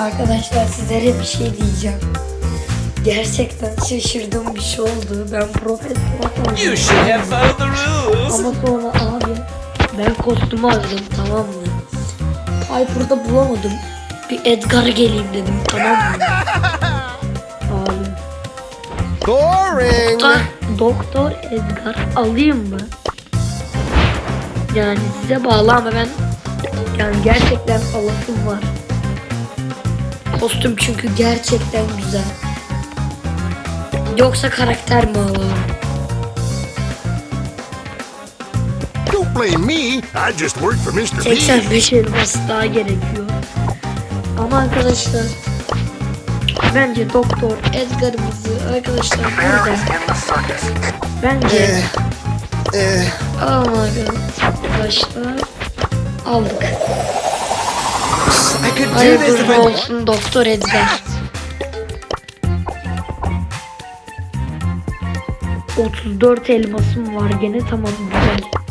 Arkadaşlar sizlere bir şey diyeceğim. Gerçekten şaşırdığım bir şey oldu. Ben profesör oldum. You should have followed the rules. Ama sonra abi ben kostümü aradım tamam mı? Piper'da bulamadım. Bir Edgar geleyim dedim tamam mı? Abi. Boring. Doktor, Doktor Edgar alayım mı? Yani size bağlı ama ben yani gerçekten alasım var. Kostüm çünkü gerçekten güzel. Yoksa karakter mi alalım? Don't blame me. I just work for Mr. B. 85 elmas daha gerekiyor. Ama arkadaşlar bence Doktor Edgar'ımızı arkadaşlar burada bence Eh, eh, alalım arkadaşlar aldık. İf I... olsun Doktor Edgar. 34 elmasım var gene tamam güzel.